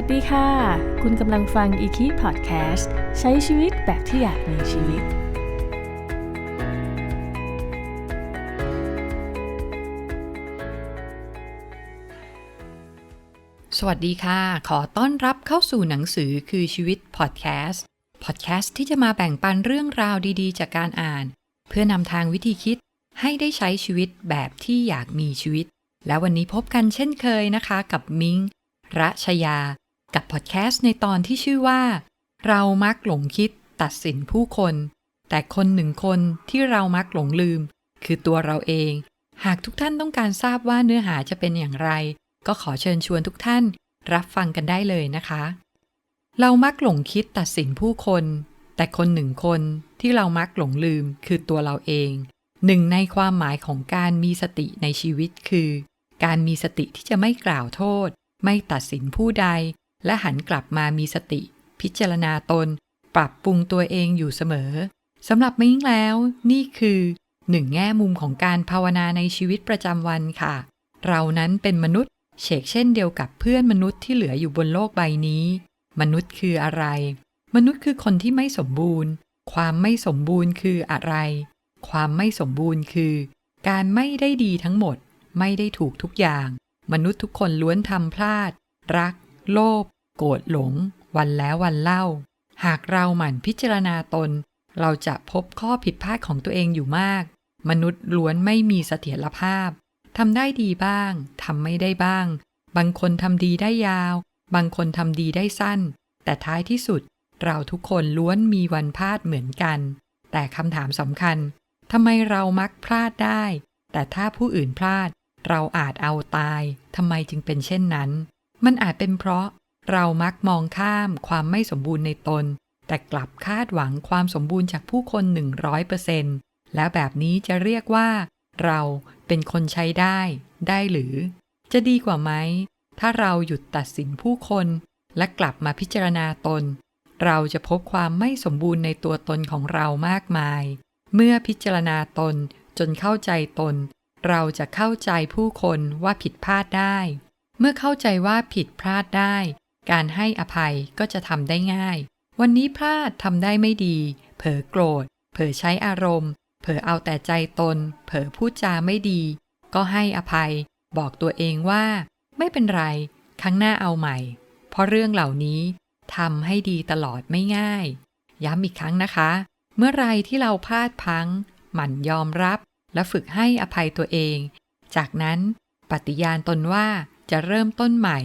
วัสดีค่ะ คุณกำลังฟัง e k พอดแคสต์ใช้ชีวิตแบบที่อยากมีชีวิต สวัสดีค่ะ ขอต้อนรับเข้าสู่หนังสือคือชีวิตพอดแคสต์พอดแคสต์ที่จะมาแบ่งปันเรื่องราวดีๆ จากการอ่าน เพื่อนำทางวิธีคิดให้ได้ใช้ชีวิตแบบที่อยากมีชีวิต และวันนี้พบกันเช่นเคยนะคะ กับมิงรัชยา กับพอดแคสต์ในตอนที่ชื่อว่า เรามักหลงคิดตัดสินผู้คน แต่คนหนึ่งคนที่เรามักหลงลืม คือตัวเราเอง หากทุกท่านต้องการทราบว่าเนื้อหาจะเป็นอย่างไร ก็ขอเชิญชวนทุกท่าน รับฟังกันได้เลยนะคะ เรามักหลงคิดตัดสินผู้คน แต่คนหนึ่งคนที่เรามักหลงลืม คือตัวเราเอง หนึ่งในความหมายของการมีสติในชีวิตคือ การมีสติที่จะไม่กล่าวโทษ ไม่ตัดสินผู้ใด และหันกลับมามีสติ พิจารณาตน ปรับปรุงตัวเองอยู่เสมอสำหรับมิ้งแล้ว นี่คือหนึ่งแง่มุมของการภาวนาในชีวิตประจำวันค่ะ เรานั้นเป็นมนุษย์เฉกเช่นเดียวกับเพื่อนมนุษย์ที่เหลืออยู่บนโลกใบนี้ มนุษย์คืออะไร มนุษย์คือคนที่ไม่สมบูรณ์ ความไม่สมบูรณ์คืออะไร ความไม่สมบูรณ์คือ การไม่ได้ดีทั้งหมด ไม่ได้ถูกทุกอย่าง มนุษย์ทุกคนล้วนทำพลาด รัก โลภ โกรธหลง วันแล้ววันเล่า หากเราหมั่นพิจารณาตน เราจะพบข้อผิดพลาดของตัวเองอยู่มาก มนุษย์ล้วนไม่มีเสถียรภาพทำได้ดีบ้างทำไม่ได้บ้าง บางคนทำดีได้ยาว บางคนทำดีได้สั้น แต่ท้ายที่สุด เราทุกคนล้วนมีวันพลาดเหมือนกัน แต่คำถามสำคัญทำไมเรามักพลาดได้ แต่ถ้าผู้อื่นพลาด เราอาจเอาตายทำไมจึงเป็นเช่นนั้น มันอาจเป็นเพราะ เรามักมองข้ามความไม่สมบูรณ์ในตน แต่กลับคาดหวังความสมบูรณ์จากผู้คน 100%แล้วแบบนี้จะเรียกว่า เราเป็นคนใช้ได้ ได้หรือ จะดีกว่าไหม ถ้าเราหยุดตัดสินผู้คน และกลับมาพิจารณาตน เราจะพบความไม่สมบูรณ์ในตัวตนของเรามากมาย เมื่อพิจารณาตนจนเข้าใจตน เราจะเข้าใจผู้คนว่าผิดพลาดได้ เมื่อเข้าใจว่าผิดพลาดได้ การให้อภัยก็จะทำได้ง่าย วันนี้พลาดทำได้ไม่ดี เผลอโกรธ เผลอใช้อารมณ์ เผลอเอาแต่ใจตน เผลอพูดจาไม่ดี ก็ให้อภัย บอกตัวเองว่า ไม่เป็นไร ครั้งหน้าเอาใหม่ เพราะเรื่องเหล่านี้ทำให้ดีตลอดไม่ง่าย ย้ำอีกครั้งนะคะ เมื่อไรที่เราพลาดพัง หมั่นยอมรับ และฝึกให้อภัยตัวเอง จากนั้นปฏิญาณตนว่าจะเริ่มต้นใหม่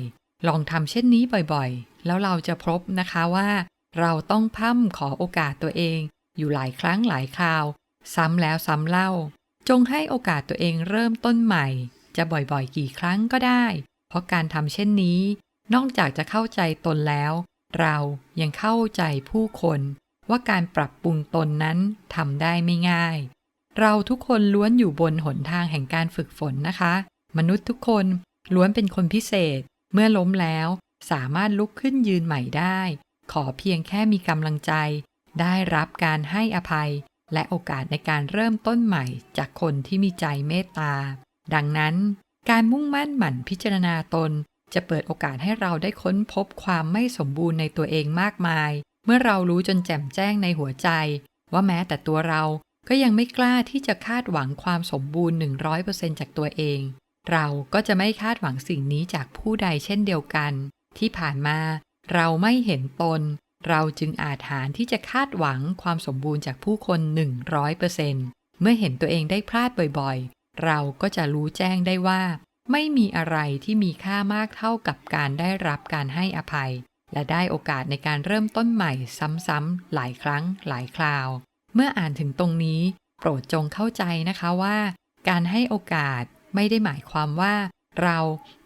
ลองทำเช่นนี้บ่อยๆ แล้วเราจะพบนะคะว่า เราต้องพั่มขอโอกาสตัวเอง อยู่หลายครั้งหลายคราว ซ้ำแล้วซ้ำเล่า จงให้โอกาสตัวเองเริ่มต้นใหม่ จะบ่อยๆ กี่ครั้งก็ได้ เพราะการทำเช่นนี้ นอกจากจะเข้าใจตนแล้ว เรายังเข้าใจผู้คน ว่าการปรับปรุงตนนั้นทำได้ไม่ง่าย เราทุกคนล้วนอยู่บนหนทางแห่งการฝึกฝนนะคะ มนุษย์ทุกคนล้วนเป็นคนพิเศษ เมื่อล้มแล้วสามารถลุกขึ้นยืนใหม่ได้ ขอเพียงแค่มีกำลังใจ ได้รับการให้อภัย และโอกาสในการเริ่มต้นใหม่จากคนที่มีใจเมตตา ดังนั้น การมุ่งมั่นหมั่นพิจารณาตน จะเปิดโอกาสให้เราได้ค้นพบความไม่สมบูรณ์ในตัวเองมากมาย เมื่อเรารู้จนแจ่มแจ้งในหัวใจ ว่าแม้แต่ตัวเราก็ยังไม่กล้าที่จะคาดหวังความสมบูรณ์ 100%จากตัวเอง เราก็จะไม่คาดหวังสิ่งนี้จากผู้ใดเช่นเดียวกัน ที่ผ่านมา เราไม่เห็นตน เราจึงอาจหารที่จะคาดหวังความสมบูรณ์จากผู้คน 100%เมื่อเห็นตัวเองได้พลาดบ่อยๆ เราก็จะรู้แจ้งได้ว่า ไม่มีอะไรที่มีค่ามากเท่ากับการได้รับการให้อภัย และได้โอกาสในการเริ่มต้นใหม่ซ้ำๆหลายครั้งหลายคราว เมื่ออ่านถึงตรงนี้ โปรดจงเข้าใจนะคะว่า การให้โอกาส ไม่ได้หมายความว่า เรา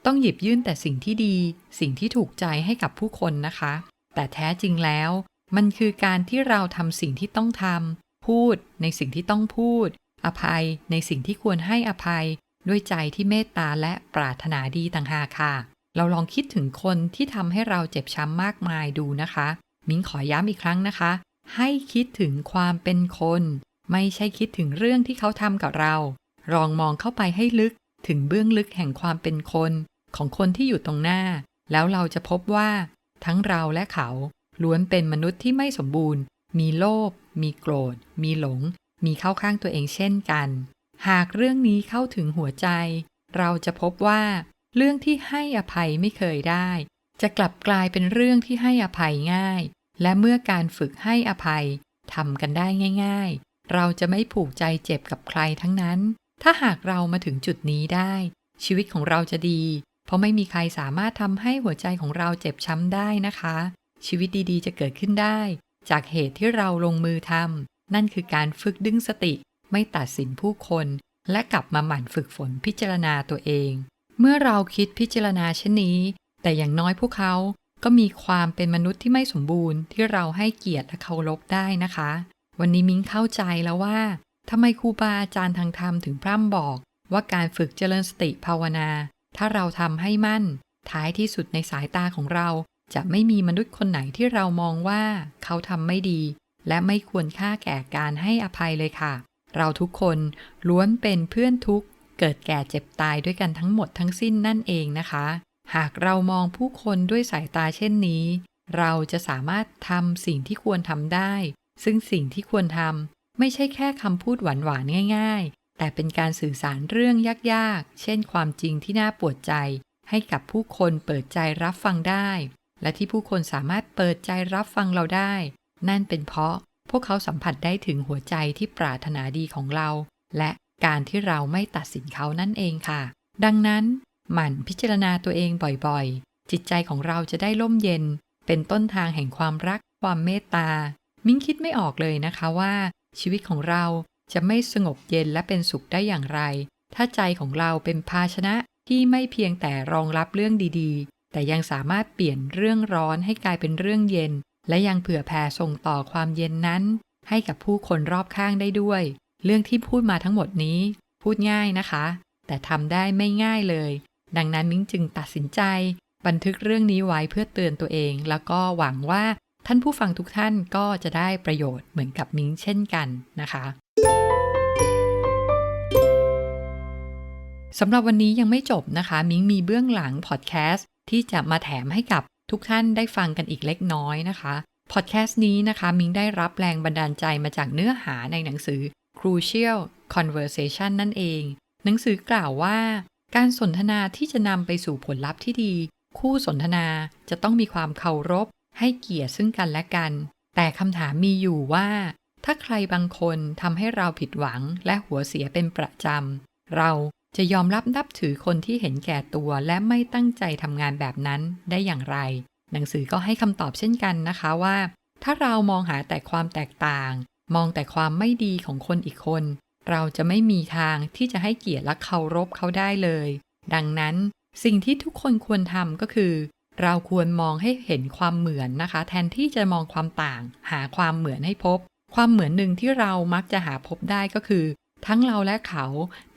ต้องหยิบยื่นแต่สิ่งที่ดี สิ่งที่ถูกใจให้กับผู้คนนะคะ แต่แท้จริงแล้ว มันคือการที่เราทำสิ่งที่ต้องทำพูดในสิ่งที่ต้องพูด อภัยในสิ่งที่ควรให้อภัย ด้วยใจที่เมตตาและปรารถนาดีต่างหากค่ะ เราลองคิดถึงคนที่ทำให้เราเจ็บช้ำมากมายดูนะคะ มิ้งขอย้ำอีกครั้งนะคะ ให้คิดถึงความเป็นคน ไม่ใช่คิดถึงเรื่องที่เขาทำกับเรา ลองมองเข้าไปให้ลึกถึงเบื้องลึกแห่งความเป็นคนของคนที่อยู่ตรงหน้า แล้วเราจะพบว่า ทั้งเราและเขาล้วนเป็นมนุษย์ที่ไม่สมบูรณ์ มีโลภ มีโกรธ มีหลง มีเข้าข้างตัวเองเช่นกัน หากเรื่องนี้เข้าถึงหัวใจ เราจะพบว่า เรื่องที่ให้อภัยไม่เคยได้ จะกลับกลายเป็นเรื่องที่ให้อภัยง่าย และเมื่อการฝึกให้อภัยทำกันได้ง่าย ๆ เราจะไม่ผูกใจเจ็บกับใครทั้งนั้น ถ้าหากเรามาถึงจุดนี้ได้ ชีวิตของเราจะดี เพราะไม่มีใครสามารถทำให้หัวใจของเราเจ็บช้ำได้นะคะ ชีวิตดีๆ จะเกิดขึ้นได้ จากเหตุที่เราลงมือทำนั่นคือการฝึกดึงสติ ไม่ตัดสินผู้คน และกลับมาหมั่นฝึกฝนพิจารณาตัวเอง เมื่อเราคิดพิจารณาเช่นนี้ แต่อย่างน้อยพวกเขาก็มีความเป็นมนุษย์ที่ไม่สมบูรณ์ที่เราให้เกียรติและเคารพได้นะคะ วันนี้มิ้งเข้าใจแล้วว่า ทำไมครูบาอาจารย์ทางธรรมถึงพร่ำบอกว่าการฝึกเจริญสติภาวนา ถ้าเราทำให้มั่น ท้ายที่สุดในสายตาของเราจะไม่มีมนุษย์คนไหนที่เรามองว่าเขาทำไม่ดี และไม่ควรค่าแก่การให้อภัยเลยค่ะ เราทุกคนล้วนเป็นเพื่อนทุกข์ เกิดแก่เจ็บตายด้วยกันทั้งหมดทั้งสิ้นนั่นเองนะคะ หากเรามองผู้คนด้วยสายตาเช่นนี้ เราจะสามารถทำสิ่งที่ควรทำได้ ซึ่งสิ่งที่ควรทำ ไม่ใช่แค่คำพูดหวานๆง่าย ๆ แต่เป็นการสื่อสารเรื่องยากๆ เช่นความจริงที่น่าปวดใจ ให้กับผู้คนเปิดใจรับฟังได้ และที่ผู้คนสามารถเปิดใจรับฟังเราได้ นั่นเป็นเพราะพวกเขาสัมผัสได้ถึงหัวใจที่ปรารถนาดีของเรา และการที่เราไม่ตัดสินเขานั่นเองค่ะ ดังนั้น หมั่นพิจารณาตัวเองบ่อยๆ จิตใจของเราจะได้ร่มเย็น เป็นต้นทางแห่งความรัก ความเมตตา มิ้งคิดไม่ออกเลยนะคะว่า ชีวิตของเราจะไม่สงบเย็นและเป็นสุขได้อย่างไร ถ้าใจของเราเป็นภาชนะที่ไม่เพียงแต่รองรับเรื่องดีๆ แต่ยังสามารถเปลี่ยนเรื่องร้อนให้กลายเป็นเรื่องเย็น และยังเผื่อแผ่ส่งต่อความเย็นนั้น ให้กับผู้คนรอบข้างได้ด้วย เรื่องที่พูดมาทั้งหมดนี้ พูดง่ายนะคะ แต่ทำได้ไม่ง่ายเลย ดังนั้นมิ้งจึงตัดสินใจ บันทึกเรื่องนี้ไว้เพื่อเตือนตัวเอง แล้วก็หวังว่า ท่านผู้ฟังทุกท่านก็จะได้ประโยชน์เหมือนกับมิ้งเช่นกันนะคะสำหรับวันนี้ยังไม่จบนะคะ มิ้งมีเบื้องหลังพอดแคสต์ที่จะมาแถมให้กับทุกท่านได้ฟังกันอีกเล็กน้อยนะคะพอดแคสต์นี้นะคะ มิ้งได้รับแรงบันดาลใจมาจากเนื้อหาในหนังสือ Crucial Conversation นั่นเอง หนังสือกล่าวว่า การสนทนาที่จะนำไปสู่ผลลัพธ์ที่ดี คู่สนทนาจะต้องมีความเคารพ ให้เกียรติซึ่งกันและกัน แต่คำถามมีอยู่ว่า ถ้าใครบางคนทำให้เราผิดหวังและหัวเสียเป็นประจำ เราจะยอมรับนับถือคนที่เห็นแก่ตัวและไม่ตั้งใจทำงานแบบนั้นได้อย่างไร หนังสือก็ให้คำตอบเช่นกันนะคะว่า ถ้าเรามองหาแต่ความแตกต่าง มองแต่ความไม่ดีของคนอีกคน เราจะไม่มีทางที่จะให้เกียรติและเคารพเขาได้เลย ดังนั้นสิ่งที่ทุกคนควรทำก็คือ เราควรมองให้เห็นความเหมือนนะคะ แทนที่จะมองความต่าง หาความเหมือนให้พบ ความเหมือนหนึ่งที่เรามักจะหาพบได้ก็คือ ทั้งเราและเขา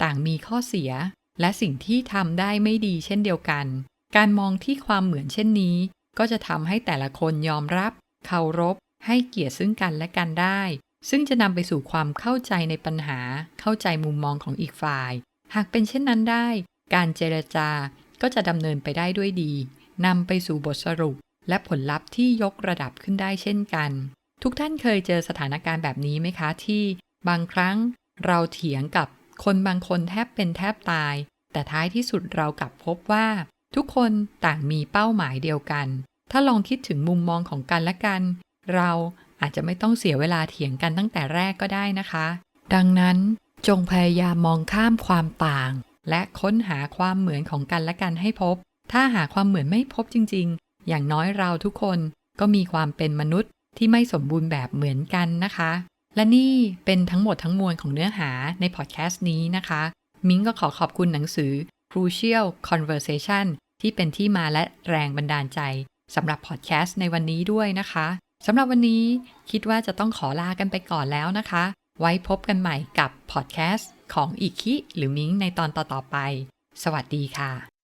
ต่างมีข้อเสีย และสิ่งที่ทำได้ไม่ดีเช่นเดียวกัน การมองที่ความเหมือนเช่นนี้ ก็จะทำให้แต่ละคนยอมรับ เคารพ ให้เกียรติซึ่งกันและกันได้ ซึ่งจะนำไปสู่ความเข้าใจในปัญหา เข้าใจมุมมองของอีกฝ่าย หากเป็นเช่นนั้นได้ การเจรจาก็จะดำเนินไปได้ด้วยดี นำไปสู่บทสรุป และผลลัพธ์ที่ยกระดับขึ้นได้เช่นกัน ทุกท่านเคยเจอสถานการณ์แบบนี้ไหมคะ ที่บางครั้งเราเถียงกับคนบางคนแทบเป็นแทบตาย แต่ท้ายที่สุดเรากลับพบว่า ทุกคนต่างมีเป้าหมายเดียวกัน ถ้าลองคิดถึงมุมมองของกันและกัน เราอาจจะไม่ต้องเสียเวลาเถียงกันตั้งแต่แรกก็ได้นะคะ ดังนั้นจงพยายามมองข้ามความต่าง และค้นหาความเหมือนของกันและกันให้พบ ถ้าหาความเหมือนไม่พบจริง ๆ อย่างน้อยเราทุกคนก็มีความเป็นมนุษย์ที่ไม่สมบูรณ์แบบเหมือนกันนะคะ และนี่เป็นทั้งหมดทั้งมวลของเนื้อหาในพอดแคสต์นี้นะคะ มิ้งก็ขอขอบคุณหนังสือ Crucial Conversation ที่เป็นที่มาและแรงบันดาลใจสำหรับพอดแคสต์ในวันนี้ด้วยนะคะสำหรับวันนี้คิดว่าจะต้องขอลากันไปก่อนแล้วนะคะ ไว้พบกันใหม่กับพอดแคสต์ของอีคิหรือมิ้งในตอนต่อๆไป สวัสดีค่ะ